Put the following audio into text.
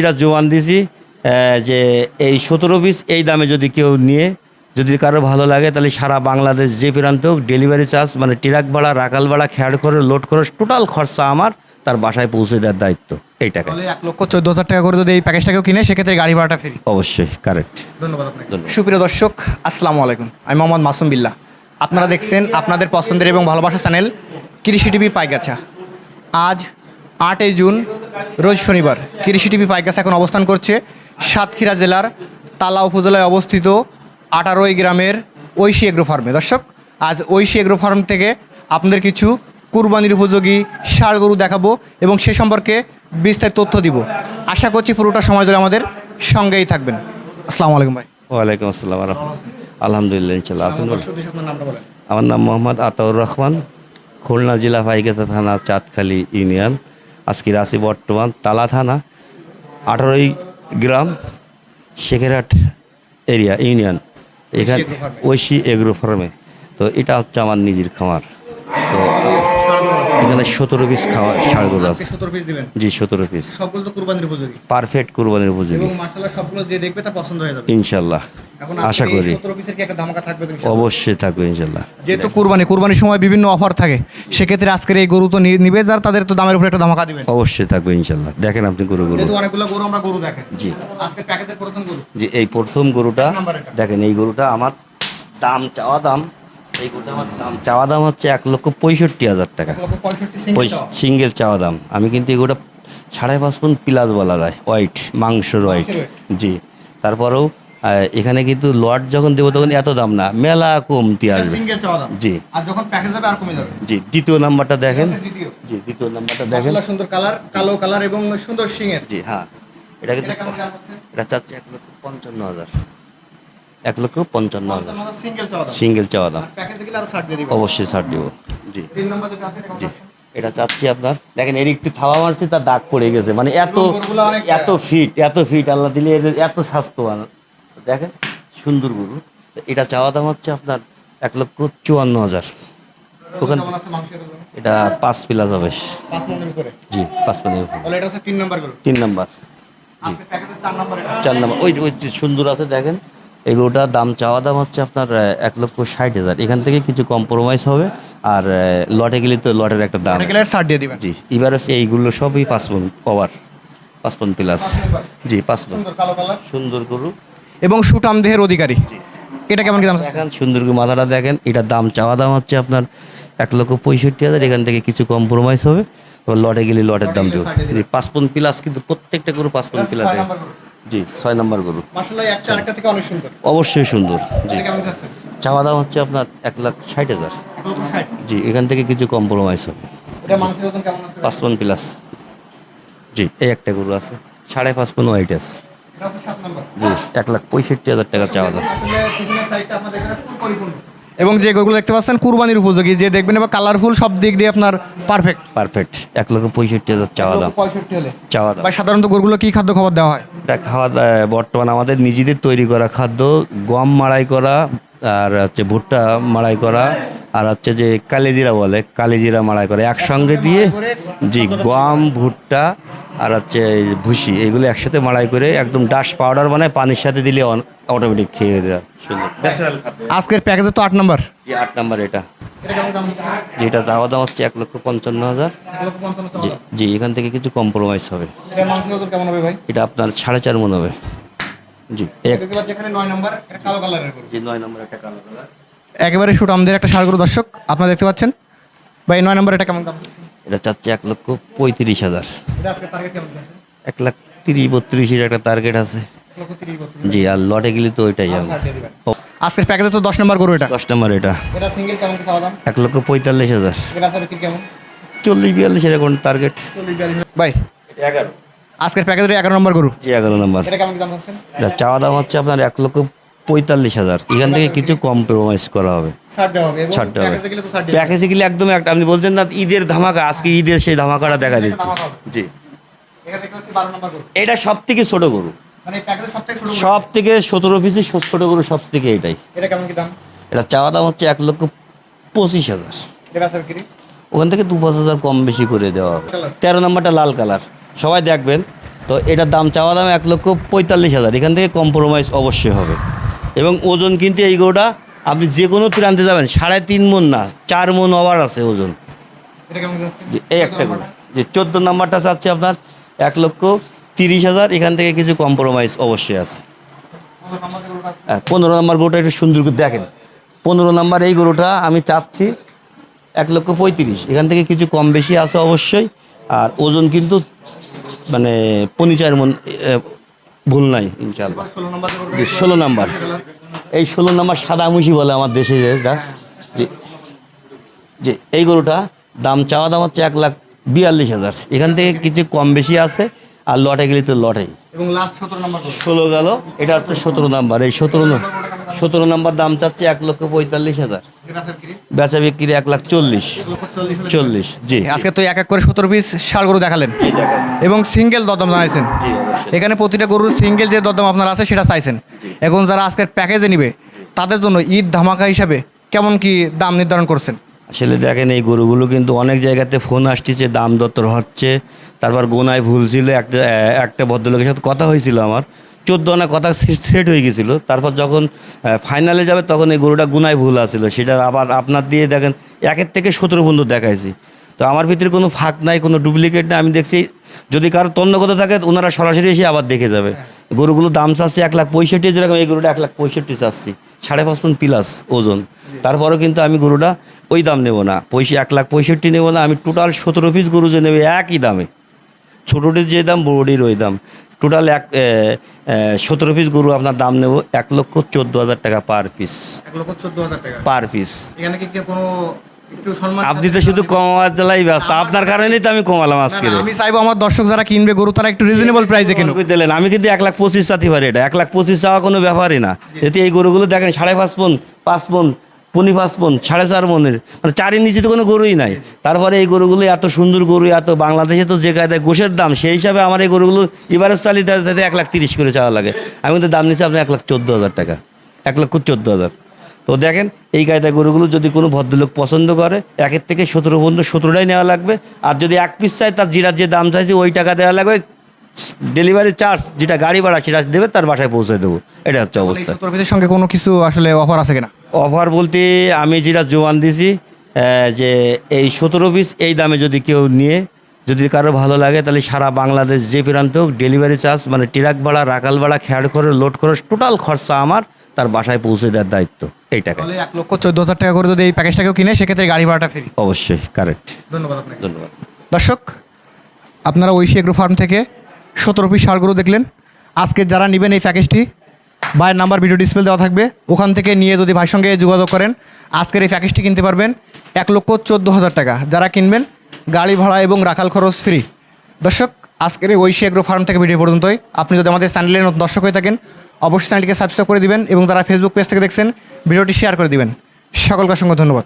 এটা জোয়ান দিছি যে এই সতেরো পিস এই দামে যদি কেউ নিয়ে যদি কারও ভালো লাগে তাহলে সারা বাংলাদেশ যে প্রান্ত হোক ডেলিভারি চার্জ মানে ট্রাক ভাড়া রাকাল ভাড়া খেয়ার করে লোড করে টোটাল খরচা আমার তার বাসায় পৌঁছে দেওয়ার দায়িত্ব এই টাকা। এক লক্ষ চোদ্দ হাজার টাকা করে যদি এই প্যাকেজটাকেও কিনে সেক্ষেত্রে গাড়ি ভাড়াটা ফ্রি অবশ্যই কারেক্ট ধন্যবাদ সুপ্রিয় দর্শক আসসালামু আলাইকুম। আমি মোহাম্মদ মাসুম বিল্লাহ। আপনারা দেখছেন আপনাদের পছন্দের এবং ভালোবাসা চ্যানেল কৃষি টিভি পাইগাছা। আজ আটই জুন রোজ শনিবার। কৃষি টিভি পাইগাছা এখন অবস্থান করছে সাতক্ষীরা জেলার তালা উপজেলায় অবস্থিত আটারোই গ্রামের ঐশী এগ্রো ফার্মে দর্শক আজ ঐশী এগ্রো ফার্ম থেকে আপনাদের কিছু কুরবানির উপযোগী ষাড় গরু দেখাবো এবং সে সম্পর্কে বিস্তারিত তথ্য দিব। আশা করছি পুরোটা সময় ধরে আমাদের সঙ্গেই থাকবেন। আসসালামু আলাইকুম ভাই। ওয়ালাইকুম আসসালাম আলহামদুলিল্লাহ ইনশাল্লাহ আসুন আমার নাম মোহাম্মদ আতাউর রহমান খুলনা জেলা পাইকেতা থানা চাঁদখালী ইউনিয়ন। আজকের আছি বর্তমান তালা থানা আঠারোই গ্রাম শেখেরহাট এরিয়া ইউনিয়ন। এখানে ঐশী এগ্রো ফার্মে। তো এটা হচ্ছে আমার নিজের খামার। তো এখানে সতেরো পিস খাওয়া ছাড়গুলো আছে। জি সতেরো পিস পারফেক্ট কুরবানির উপযোগী। ইনশাল্লাহ আশা করি? অবশ্যই থাকবে ইনশাল্লাহ যেহেতু কুরবানি কুরবানির সময় বিভিন্ন অফার থাকে সেক্ষেত্রে আজকের এই গরু তো নিবে যার তাদের তো দামের উপরে একটা ধামাকা দিবেন। অবশ্যই থাকবে ইনশাল্লাহ দেখেন আপনি গরুগুলো যেহেতু অনেকগুলো গরু আমরা গরু দেখেন। জি। আজকে প্যাকেজের প্রথম গরু। যে এই প্রথম গরুটা। দেখেন এই গরুটা আমার দাম চাওয়া দাম এই গরুটা আমার দাম চাওয়া দাম হচ্ছে এক লক্ষ পঁয়ষট্টি হাজার টাকা। সিঙ্গেল চাওয়া। দাম। আমি কিন্তু এই গরুটা সাড়ে পাঁচ পন প্লাস বলা যায় হোয়াইট মাংসর হোয়াইট জি। তারপরেও এখানে কিন্তু লট যখন দেবো তখন এত দাম না মেলা কমতি আসবে। জি। আর যখন প্যাকেজ যাবে আর কমে যাবে। জি দ্বিতীয় নাম্বারটা দেখেন। জি দ্বিতীয় নাম্বারটা দেখেন। সুন্দর কালার কালো কালার এবং সুন্দর সিংয়ের জি হ্যাঁ। এটা কিন্তু এটা চাচ্ছে এক লক্ষ পঞ্চান্ন হাজার। এক লক্ষ পঞ্চান্ন হাজার। সিঙ্গেল চাওয়া দাম। অবশ্যই ছাড় দিব। জি। জি। এটা চাচ্ছি আপনার। দেখেন এর একটু থাওয়া মারছে তার দাগ পড়ে গেছে। মানে এত এত ফিট এত ফিট আল্লাহ দিলে এত স্বাস্থ্যবান। দেখেন সুন্দর গরু। এটা চাওয়া দাম হচ্ছে আপনার এক লক্ষ চুয়ান্ন হাজার। ওখান? এটা পাঁচ হবে পাঁচ জি পাঁচ হচ্ছে তিন নম্বর তিন নাম্বার। চার নম্বর চার নাম্বার। ওই ওই সুন্দর আছে দেখেন। এগুলোটার দাম চাওয়া দাম হচ্ছে আপনার এক লক্ষ ষাট হাজার। এখান থেকে কিছু কম্প্রোমাইজ হবে। আর লটে গেলে তো লটের একটা দাম। দিয়ে দিবেন। জি এবারে এইগুলো সবই পাঁচপন কভার পাঁচপন প্লাস জি পাঁচপন সুন্দর গরু। এবং সুটাম দেহের অধিকারী। এটা কেমন কি দাম? দেখেন সুন্দর মাথাটা দেখেন এটার দাম চাওয়া দাম হচ্ছে আপনার এক লক্ষ পঁয়ষট্টি হাজার এখান থেকে কিছু কম্প্রোমাইজ হবে। এবার লটে গেলে লটের দাম দেবো। পাঁচপন প্লাস কিন্তু প্রত্যেকটা গরু পাঁচপন প্লাস জি ছয় নম্বর গরু। মাশাআল্লাহ একটা আরেকটা থেকে অনেক সুন্দর। অবশ্যই সুন্দর জি। চাওয়া দাম হচ্ছে আপনার এক লাখ ষাট হাজার। জি এখান থেকে কিছু কম্প্রোমাইজ হবে। এটা মাংসের ওজন কেমন আছে? পাঁচপন প্লাস। জি এই একটা গরু আছে সাড়ে পাঁচপন হোয়াইট আছে। জি। এক লাখ পঁয়ষট্টি হাজার টাকা চাওয়া দাম এবং যে গরুগুলো দেখতে পাচ্ছেন কুরবানির উপযোগী। যে দেখবেন এবার কালারফুল সব দিক দিয়ে আপনার পারফেক্ট পারফেক্ট এক লক্ষ পঁয়ষট্টি হাজার চাওয়া দাম পঁয়ষট্টি হলে। চাওয়া দাম সাধারণত গরুগুলো কি খাদ্য খাবার দেওয়া হয়? এটা খাওয়া দাওয়া বর্তমান আমাদের নিজেদের তৈরি করা খাদ্য গম মাড়াই করা আর হচ্ছে ভুট্টা মাড়াই করা আর হচ্ছে যে কালিজিরা বলে কালিজিরা মাড়াই করে একসঙ্গে দিয়ে জি গম ভুট্টা আর হচ্ছে এই ভুসি এগুলো একসাথে মাড়াই করে একদম ডাস্ট পাউডার বানায় পানির সাথে দিলে অটোমেটিক খেয়ে দেওয়া আজকের প্যাকেজে তো আট নম্বর। আট নম্বর এটা। এটা দাম যেটা চাওয়া দাম হচ্ছে এক লক্ষ পঞ্চান্ন হাজার। জি জি এখান থেকে কিছু কম্প্রোমাইজ হবে। এটা মাংসের ওজন কেমন হবে ভাই? এটা আপনার সাড়ে চার মন হবে। জি এক নয় নম্বর এটা কালো কালারের জি নয় নম্বর একটা কালো কালার একেবারে শুট আমাদের একটা গরু দর্শক আপনারা দেখতে পাচ্ছেন। ভাই নয় নম্বর এটা কেমন দাম এটা চাচ্ছে এক লক্ষ পঁয়ত্রিশ হাজার। এক লাখ তিরিশ বত্রিশের একটা টার্গেট আছে। জি আর লটে গেলে তো ওইটাই ছাড় আজকের প্যাকেজে তো দশ নম্বর গরু এটা। দশ নম্বর এটা। এটা সিঙ্গেল কেমন দাম? এক লক্ষ পঁয়তাল্লিশ হাজার। এটা আছে কেমন? চল্লিশ বিয়াল্লিশ এরকম টার্গেট ভাই এগারো। আজকের প্যাকেজের এগারো নম্বর গরু। জি এগারো নম্বর। এটা কেমন দাম চাওয়া দাম হচ্ছে আপনার এক লক্ষ পঁয়তাল্লিশ হাজার। এখান থেকে কিছু কম্প্রোমাইজ করা হবে। ছাড় দেওয়া হবে। প্যাকেজে গেলে একদম একটা আপনি বলছেন না ঈদের ধামাকা আজকে ঈদের সেই ধামাকাটা দেখা দিচ্ছে। জি। এটা সব থেকে ছোট গরু। মানে সব থেকে সতেরো পিসের ছোট গরু সব থেকে এটাই। এটা চাওয়া দাম হচ্ছে এক লক্ষ পঁচিশ হাজার। ওখান থেকে দু পাঁচ হাজার কম বেশি করে দেওয়া হবে। তেরো নম্বরটা লাল কালার। সবাই দেখবেন তো এটার দাম চাওয়া দাম এক লক্ষ পঁয়তাল্লিশ হাজার। এখান থেকে কম্প্রোমাইজ অবশ্যই হবে। এবং ওজন কিন্তু এই গরুটা আপনি যে কোনো প্রান্তে যাবেন সাড়ে তিন মন না চার মন ওভার আছে ওজন। এই একটা গরু। যে চোদ্দ নাম্বারটা চাচ্ছে আপনার এক লক্ষ তিরিশ হাজার এখান থেকে কিছু কম্প্রোমাইজ অবশ্যই আছে। হ্যাঁ পনেরো নম্বর গরুটা একটু সুন্দর করে দেখেন। পনেরো নম্বর এই গরুটা আমি চাচ্ছি এক লক্ষ পঁয়ত্রিশ। এখান থেকে কিছু কম বেশি আছে অবশ্যই। আর ওজন কিন্তু মানে পনিচার মন ভুল নাই। ইনশাল্লাহ ষোলো নম্বর। এই ষোলো নাম্বার সাদা মুশি বলে আমার দেশে যেটা যে যে এই গরুটা দাম চাওয়া দাম হচ্ছে এক লাখ বিয়াল্লিশ হাজার। এখান থেকে কিছু কম বেশি আছে আর লটে গেলে তো লটেই। ষোলো গেল এটা হচ্ছে সতেরো নাম্বার। এই সতেরো সতেরো নাম্বার দাম চাচ্ছে এক লক্ষ পঁয়তাল্লিশ হাজার। বেচা বিক্রি এক লাখ চল্লিশ। চল্লিশ জি। আজকে তো এক এক করে সতেরো পিস ষাড় গরু দেখালেন। এবং সিঙ্গেল দরদাম জানাইছেন। এখানে প্রতিটা গরুর সিঙ্গেল যে দরদাম আপনার আছে সেটা চাইছেন। এখন যারা আজকের প্যাকেজে নিবে তাদের জন্য ঈদ ধামাকা হিসাবে কেমন কি দাম নির্ধারণ করছেন? আসলে দেখেন এই গরুগুলো কিন্তু অনেক জায়গাতে ফোন আসতেছে দাম দত্তর হচ্ছে। তারপর গোনায় ভুল ছিল একটা একটা ভদ্রলোকের সাথে কথা হয়েছিল আমার। চোদ্দ আনা কথা সেট হয়ে গেছিল। তারপর যখন ফাইনালে যাবে তখন এই গরুটা গুনায় ভুল আসছিল সেটা আবার আপনার দিয়ে দেখেন, একের থেকে সতেরো পর্যন্ত দেখাইছি। তো আমার ভিতরে কোনো ফাঁক নাই, কোনো ডুপ্লিকেট নাই। আমি দেখছি, যদি কারও তন্নগত থাকে, ওনারা সরাসরি এসে আবার দেখে যাবে। গরুগুলো দাম চাচ্ছে এক লাখ পঁয়ষট্টি, যেরকম এই গরুটা এক লাখ পঁয়ষট্টি চাচ্ছি। সাড়ে পাঁচ পন প্লাস ওজন। তারপরেও কিন্তু আমি গরুটা ওই দাম নেব না। পয়সা এক লাখ পঁয়ষট্টি নেব না। আমি টোটাল সতেরো পিস গরু যে নেবে একই দামে। ছোটোটির যে দাম, বড়োটির ওই দাম। টোটাল এক সতেরো পিস গরু আপনার দাম নেব এক লক্ষ চোদ্দ হাজার টাকা পার পিস এক লক্ষ চোদ্দ হাজার টাকা। পার পিস এখানে কি কোনো আপনি তো শুধু কমার জ্বালাই ব্যস্ত। আপনার কারণেই তো আমি কমালাম আজকে। আমি চাইব আমার দর্শক যারা কিনবে গরু তারা একটু রিজনেবল প্রাইসে কিনুক। দিলেন। আমি কিন্তু এক লাখ পঁচিশ চাতে পারি এটা। এক লাখ পঁচিশ চাওয়া কোনো ব্যাপারই না। যদি এই গরুগুলো দেখেন সাড়ে পাঁচ পন পাঁচ পন পনি পাঁচ পন সাড়ে চার মনের। মানে চারের নিচে তো কোনো গরুই নাই। তারপরে এই গরুগুলো এত সুন্দর গরু এত বাংলাদেশে তো যে কায়দায় গোশের দাম সেই হিসাবে আমার এই গরুগুলো এবারে চালিয়ে যাতে এক লাখ তিরিশ করে চাওয়া লাগে। আমি কিন্তু দাম নিচ্ছি আপনার এক লাখ চোদ্দ হাজার টাকা। এক লক্ষ চোদ্দ হাজার। তো দেখেন এই কায়দায় গরুগুলো যদি কোনো ভদ্রলোক পছন্দ করে একের থেকে সতেরো পর্যন্ত সতেরোটাই নেওয়া লাগবে। আর যদি এক পিস চায় তার জিরার যে দাম চাইছে ওই টাকা দেওয়া লাগবে। ডেলিভারি চার্জ যেটা গাড়ি ভাড়া সেটা দেবে তার বাসায় পৌঁছে দেবো। এটা হচ্ছে অবস্থা। সত্তর সঙ্গে কোনো কিছু আসলে অফার আছে কিনা? অফার বলতে আমি যেটা জোয়ান দিছি যে এই সতেরো পিস এই দামে যদি কেউ নিয়ে যদি কারও ভালো লাগে তাহলে সারা বাংলাদেশ যে প্রান্ত হোক ডেলিভারি চার্জ মানে ট্রাক ভাড়া রাকাল ভাড়া খ্যাড করে লোড করে টোটাল খরচা আমার তার বাসায় পৌঁছে দেওয়ার দায়িত্ব এই টাকা এক লক্ষ চোদ্দ হাজার টাকা করে যদি এই প্যাকেজটাকেও কিনে সেক্ষেত্রে গাড়ি ভাড়াটা ফ্রি অবশ্যই কারেক্ট ধন্যবাদ আপনাকে। ধন্যবাদ। দর্শক আপনারা ঐশী এগ্রো ফার্ম থেকে সতেরো পিস সারগুলো দেখলেন। আজকে যারা নেবেন এই প্যাকেজটি ভাইয়ের নাম্বার ভিডিও ডিসপ্লে দেওয়া থাকবে। ওখান থেকে নিয়ে যদি ভাইয়ের সঙ্গে যোগাযোগ করেন, আজকের এই প্যাকেজটি কিনতে পারবেন এক লক্ষ চোদ্দ হাজার টাকা। যারা কিনবেন, গাড়ি ভাড়া এবং রাখাল খরচ ফ্রি দর্শক, আজকের এই ঐশী এগ্রো ফার্ম থেকে ভিডিও পর্যন্তই। আপনি যদি আমাদের চ্যানেলের নতুন দর্শক হয়ে থাকেন, অবশ্যই চ্যানেলটিকে সাবস্ক্রাইব করে দিবেন এবং যারা ফেসবুক পেজ থেকে দেখছেন ভিডিওটি শেয়ার করে দিবেন। সকলকে অসংখ্য ধন্যবাদ।